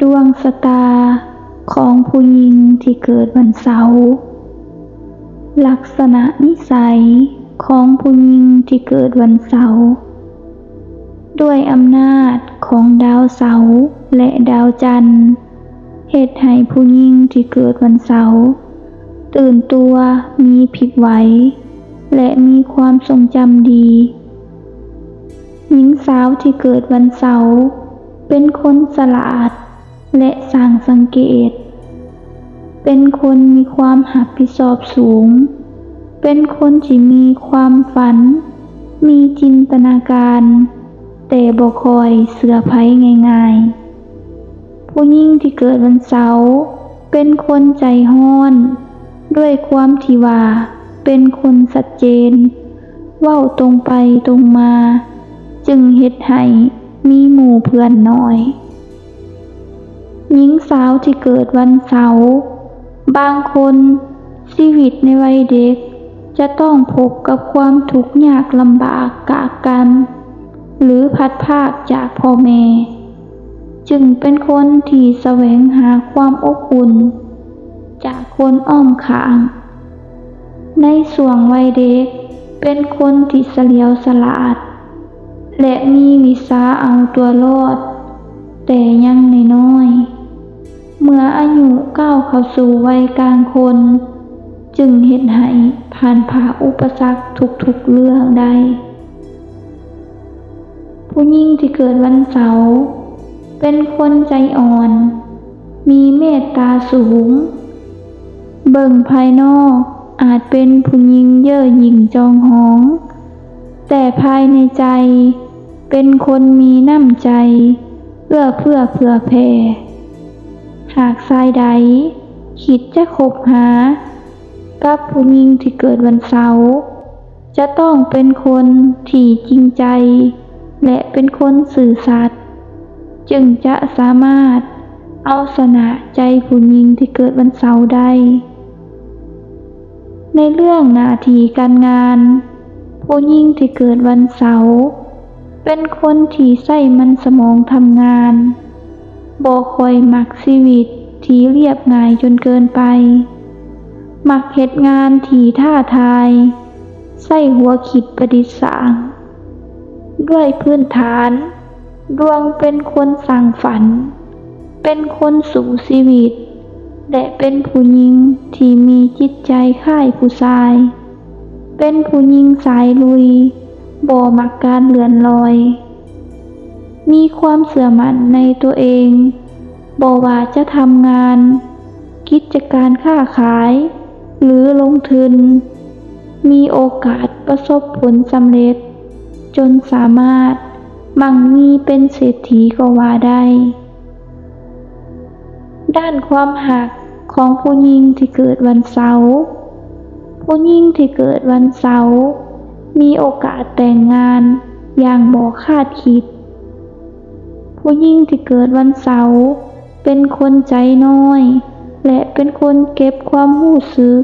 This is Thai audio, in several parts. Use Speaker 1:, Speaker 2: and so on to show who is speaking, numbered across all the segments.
Speaker 1: ดวงชะตาของผู้หญิงที่เกิดวันเสาร์ลักษณะนิสัยของผู้หญิงที่เกิดวันเสาร์ด้วยอำนาจของดาวเสาร์และดาวจันทร์เหตุให้ผู้หญิงที่เกิดวันเสาร์ตื่นตัวมีผิดไหว และมีความทรงจำดี หญิงสาวที่เกิดวันเสาร์เป็นคนสลาด และสร้างสังเกต เป็นคนมีความหับผิดชอบสูง เป็นคนที่มีความฝัน มีจินตนาการ แต่บ่คอยเสือไผง่ายๆ ผู้หญิงที่เกิดวันเสาร์เป็นคนใจห้อน ด้วยความที่ว่า เป็นคนสัดเจน เว้าตรงไปตรงมา จึงเฮ็ดให้มีหมู่เพื่อนน้อย หญิงสาวที่เกิดวันเสาร์บางคนชีวิตในวัยเด็ก จะต้องพบกับความทุกข์ยากลำบากกากกัน หรือพัดภาคจากพ่อแม่จึงเป็นคนที่แสวงหาความอบอุ่น จากคนอ้อมข้าง ในส่วงวัยเด็ก เป็นคนที่เฉลียวฉลาด และมีวิสาเอาตัวรอด แต่ยังน้อยๆ เมื่ออายุก้าวเข้าสู่วัยกลางคน จึงเห็นให้ผ่านผ่าอุปสรรคทุกๆเรื่องได้ ผู้หญิงที่เกิดวันเสาร์เป็นคนใจอ่อน มีเมตตาสูง เบิ่งภายนอกอาจเป็นผู้หญิงเย่อหยิ่งจองหอง แต่ภายในใจเป็นคนมีน้ำใจเอื้อเพื่อเผื่อแผ่ หากชายใด คิดจะคบหา กับผู้หญิงที่เกิดวันเสาร์จะต้องเป็นคนที่จริงใจ และเป็นคนสื่อสัตย์จึงจะสามารถเอาชนะใจผู้หญิงที่เกิดวันเสาร์ได้ ในเรื่องหน้าที่การงาน ผู้หญิงที่เกิดวันเสาร์เป็นคนที่ใส่มันสมองทำงาน บ่คอยมักชีวิตที่เรียบง่ายจนเกินไป มักเหตุงานที่ท้าทาย ใส่หัวคิดประดิษฐ์สาง ด้วยพื้นฐาน ดวงเป็นคนสร้างฝัน เป็นคนสู่ชีวิต และเป็นผู้หญิงที่มีจิตใจค่ายผู้ชาย เป็นผู้หญิงสายลุยบ่มักการเลื่อนลอย มีความเสื่อมันในตัวเองบ่ว่าจะทำงาน กิจการค้าขาย หรือลงทุน มีโอกาสประสบผลสำเร็จ จนสามารถมั่งมีเป็นเศรษฐีก็ว่าได้ ด้านความหักของผู้หญิงที่เกิดวันเสาร์ผู้หญิงที่เกิดวันเสาร์มีโอกาสแต่งงานอย่างบ่คาดคิด ผู้หญิงที่เกิดวันเสาร์เป็นคนใจน้อย และเป็นคนเก็บความรู้สึก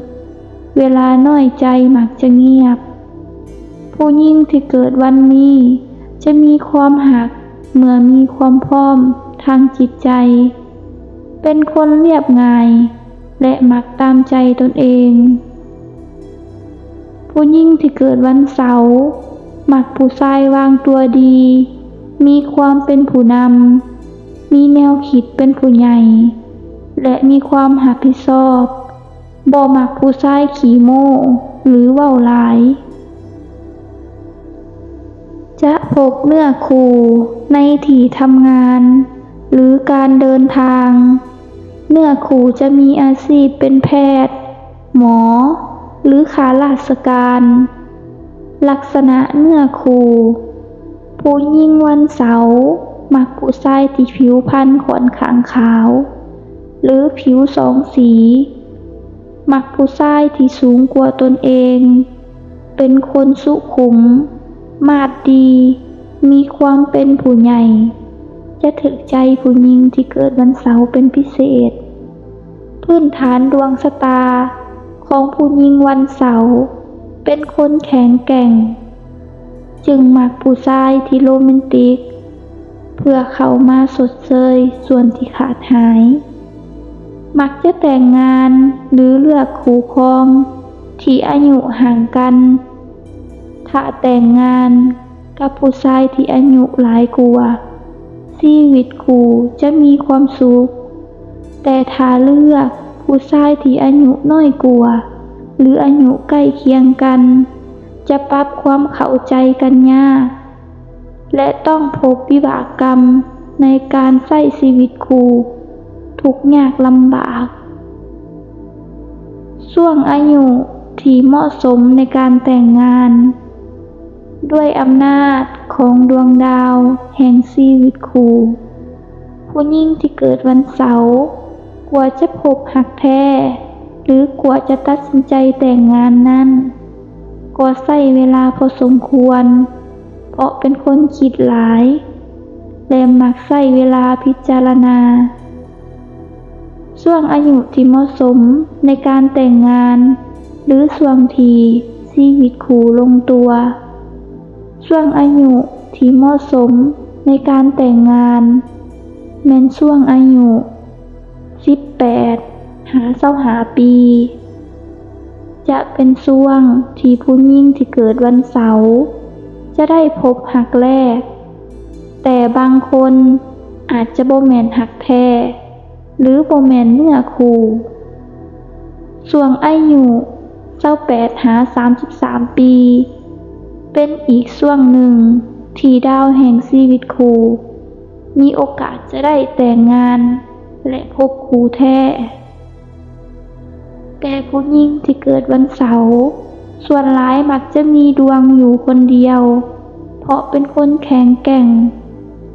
Speaker 1: เวลาน้อยใจมักจะเงียบ ผู้หญิงที่เกิดวันนี้ จะมีความหักเมื่อมีความพร้อมทางจิตใจ เป็นคนเรียบง่าย และมักตามใจตนเอง ผู้หญิงที่เกิดวันเสาร์มักผู้ชายวางตัวดี มีความเป็นผู้นำ มีแนวคิดเป็นผู้ใหญ่ และมีความหับผิดชอบ บ่มักผู้ชายขี้โม้หรือเว้าหลาย จะพบเนื้อคู่ในที่ทำงาน หรือการเดินทาง เนื้อคู่จะมีอาชีพเป็นแพทย์ หมอ หรือข้าราชการ ลักษณะเนื้อคู่ ผู้หญิงวันเสาร์มักผู้ชายที่ผิวพรรณค่อนขางขาว หรือผิวสองสี มักผู้ชายที่สูงกว่าตนเอง เป็นคนสุขุม มาดดี มีความเป็นผู้ใหญ่ จะถึกใจผู้หญิงที่เกิดวันเสาร์เป็นพิเศษ พื้นฐานดวงชะตาของผู้หญิงวันเสาร์เป็นคนแข็งแกร่ง จึงมักผู้ชายที่โรแมนติกพพื่อเข้ามาสดเชยส่วนที่ขาดหาย มักจะแต่งงานหรือเลือกคู่ครอง ที่อายุห่างกัน ถ้าแต่งงานกับผู้ชายที่อายุหลายกว่าชีวิตคู่จะมีความสุข แต่ถ้าเลือกผู้ชายที่อายุน้อยกว่า หรืออายุใกล้เคียงกัน จะปรับความเข้าใจกันยาก และต้องพบวิบากกรรมในการใช้ชีวิตคู่ทุกยากลำบาก ช่วงอายุที่เหมาะสมในการแต่งงาน ด้วยอำนาจของดวงดาวแห่งชีวิตคู่ผู้หญิงที่เกิดวันเสาร์กว่าจะพบหักแท้ หรือกว่าจะตัดสินใจแต่งงานนั้น ก็ใช้เวลาพอสมควร เพราะเป็นคนคิดหลาย และมักใช้เวลาพิจารณา ช่วงอายุที่เหมาะสมในการแต่งงาน หรือช่วงที่ชีวิตคู่ลงตัว ช่วงอายุที่เหมาะสมในการแต่งงานแม่นช่วงอายุ18หาเศร้าหาปี จะเป็นช่วงที่ผู้หญิงที่เกิดวันเสาร์จะได้พบหักแรก แต่บางคนอาจจะโบแมนหักแท้ หรือโบแมนเนื้อคู่ช่วงอายุ28หา33ปี เป็นอีกช่วงหนึ่งที่ดาวแห่งชีวิตคู่มีโอกาสจะได้แต่งงานและพบคู่แท้ แต่ผู้หญิงที่เกิดวันเสาร์ส่วนร้ายมักจะมีดวงอยู่คนเดียว เพราะเป็นคนแข็งแกร่ง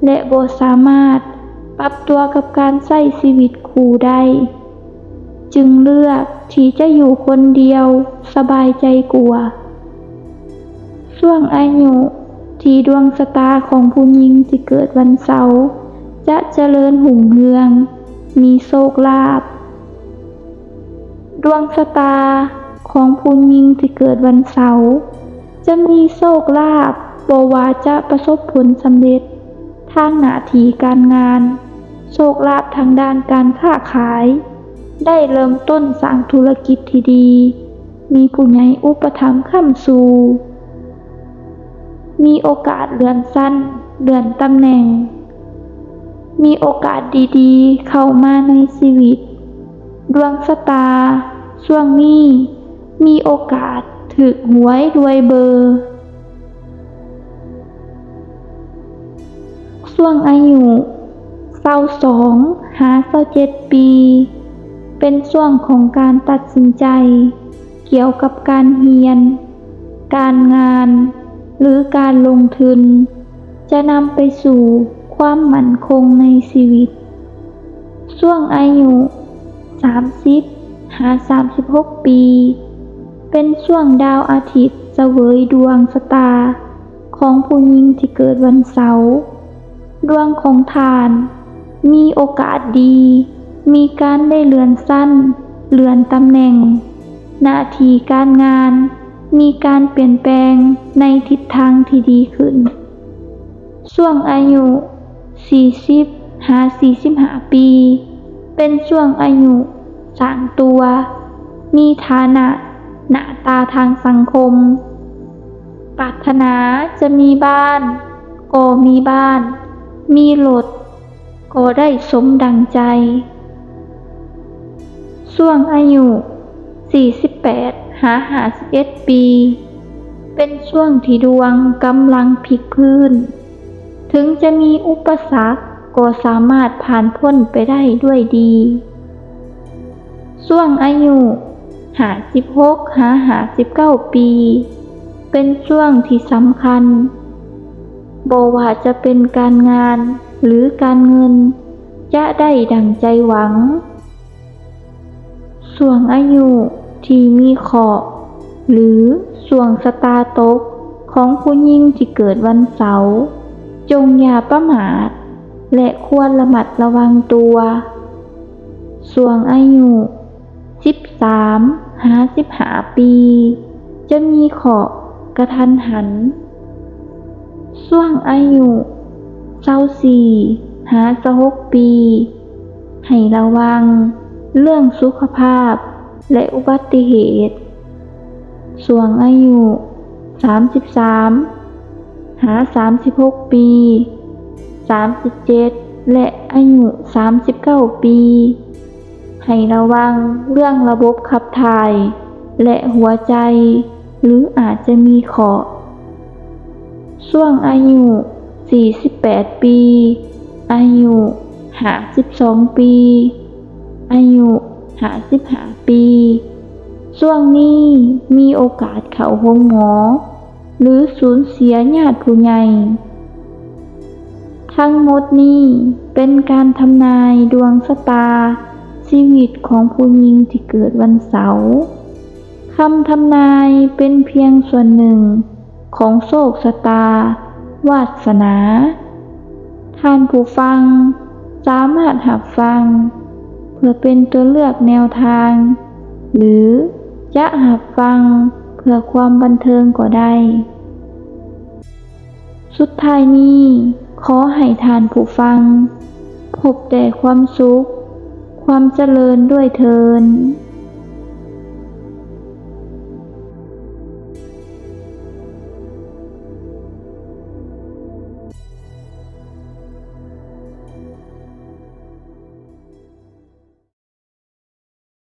Speaker 1: และบ่สามารถปรับตัวกับการใช้ชีวิตคู่ได้ จึงเลือกที่จะอยู่คนเดียวสบายใจกว่าช่วงอายุที่ดวงชะตาของผู้หญิงที่เกิดวันเสาร์จะเจริญหุ่งเรือง มีโชคลาภ ดวงชะตาของผู้หญิงที่เกิดวันเสาร์จะมีโชคลาภบวาจะประสบผลสำเร็จ ทางหน้าที่การงาน โชคลาภทางด้านการค้าขาย ได้เริ่มต้นสร้างธุรกิจที่ดี มีผู้ใหญ่อุปถัมภ์ค้ำสู่มีโอกาสเลื่อนสั้นเลื่อนตำแหน่ง มีโอกาสดีๆ เข้ามาในชีวิต ดวงชะตาช่วงนี้ มีโอกาสถึกหวยรวยเบอร์ ช่วงอายุเศร้าสองหาเศร้าเจ็ดปี เป็นช่วงของการตัดสินใจ เกี่ยวกับการเรียน การงาน หรือการลงทุน จะนำไปสู่ความมั่นคงในชีวิต ช่วงอายุ 30หา36 ปี เป็นช่วงดาวอาทิตย์เสวยดวงชะตา ของผู้หญิงที่เกิดวันเสาร์ดวงของทาน มีโอกาสดี มีการได้เลื่อนสั้น เลื่อนตำแหน่ง หน้าที่การงาน มีการเปลี่ยนแปลงในทิศทางที่ดีขึ้น ช่วงอายุ 40หา45 ปี เป็นช่วงอายุ สร้างตัว มีฐานะหน้าตาทางสังคม ปรารถนาจะมีบ้าน ก็มีบ้าน มีรถก็ได้สมดังใจช่วงอายุ 48 หา51ปี เป็นช่วงที่ดวงกำลังพลิกพื้น ถึงจะมีอุปสรรคก็สามารถผ่านพ้นไปได้ด้วยดี ช่วงอายุหาสิบหกหาหาสิบเก้าปี เป็นช่วงที่สำคัญบว่าจะเป็นการงานหรือการเงิน จะได้ดังใจหวัง ส่วงอายุที่มีขอบหรือส่วงสตาตกของผู้หญิงที่เกิดวันเสาร์จงอย่าประมาท และควรระมัดระวังตัว ส่วงอายุ 13หา15ปี จะมีขอบกระทันหันส่วงอายุเจ้าสี่หาสหกปี ให้ระวัง เรื่องสุขภาพและอุบัติเหตุส่วงอายุ33หา36ปี37และอายุ39ปี ให้ระวังเรื่องระบบขับถ่าย และหัวใจ หรืออาจจะมีขอช่วงอายุ 48 ปี อายุ52ปี อายุ55ปี ช่วงนี้มีโอกาสเข้าห้องหมอ หรือสูญเสียญาติผู้ใหญ่ทั้งหมดนี้เป็นการทำนายดวงชะตา ชีวิตของผู้หญิงที่เกิดวันเสาร์คำทำนายเป็นเพียงส่วนหนึ่งของโชคชะตา วาสนา ท่านผู้ฟัง สามารถหับฟัง เพื่อเป็นตัวเลือกแนวทาง หรือจะหับฟังเพื่อความบันเทิงก็ได้ สุดท้ายนี้ ขอให้ทานผู้ฟัง พบแต่ความสุข ความเจริญด้วยเทิน